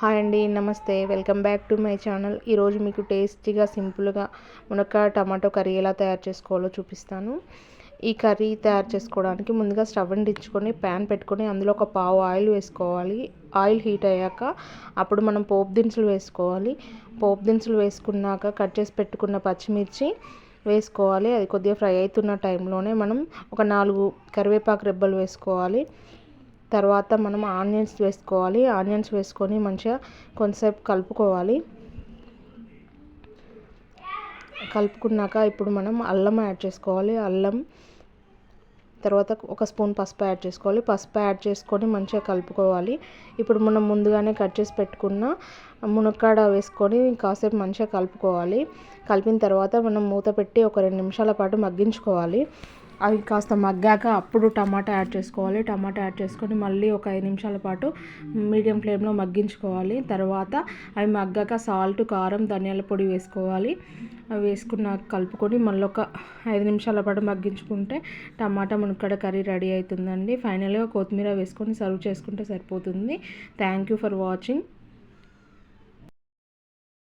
Hi అండి నమస్తే. Welcome back to my channel. ఈరోజు మీకు టేస్టీగా సింపుల్గా మునక్కాయ టమాటో కర్రీ ఎలా తయారు చేసుకోవాలో చూపిస్తాను. ఈ కర్రీ తయారు చేసుకోవడానికి ముందుగా స్టవ్ అంటించుకొని ప్యాన్ పెట్టుకొని అందులో ఒక పావు ఆయిల్ వేసుకోవాలి. ఆయిల్ హీట్ అయ్యాక అప్పుడు మనం పోపు దినుసులు వేసుకోవాలి. పోపు దినుసులు వేసుకున్నాక కట్ చేసి పెట్టుకున్న పచ్చిమిర్చి వేసుకోవాలి. అది కొద్దిగా ఫ్రై అవుతున్న టైంలోనే మనం ఒక నాలుగు కరివేపాకు రెబ్బలు వేసుకోవాలి. తర్వాత మనం ఆనియన్స్ వేసుకోవాలి. ఆనియన్స్ వేసుకొని మంచిగా కొంతసేపు కలుపుకోవాలి. కలుపుకున్నాక ఇప్పుడు మనం అల్లం యాడ్ చేసుకోవాలి. అల్లం తర్వాత ఒక స్పూన్ పసుపు యాడ్ చేసుకోవాలి. పసుపు యాడ్ చేసుకొని మంచిగా కలుపుకోవాలి. ఇప్పుడు మనం ముందుగానే కట్ చేసి పెట్టుకున్న మునక్కాడ వేసుకొని కాసేపు మంచిగా కలుపుకోవాలి. కలిపిన తర్వాత మనం మూత పెట్టి ఒక రెండు నిమిషాల పాటు మగ్గించుకోవాలి. అవి కాస్త మగ్గాక అప్పుడు టమాటా యాడ్ చేసుకోవాలి. టమాటా యాడ్ చేసుకొని మళ్ళీ ఒక ఐదు నిమిషాల పాటు మీడియం ఫ్లేమ్లో మగ్గించుకోవాలి. తర్వాత అవి మగ్గాక సాల్ట్ కారం ధనియాల పొడి వేసుకోవాలి. అవి వేసుకున్న కలుపుకొని మళ్ళీ ఒక ఐదు నిమిషాల పాటు మగ్గించుకుంటే టమాటా మునక్కడ కర్రీ రెడీ అవుతుందండి. ఫైనల్గా కొత్తిమీర వేసుకొని సర్వ్ చేసుకుంటే సరిపోతుంది. Thank you for watching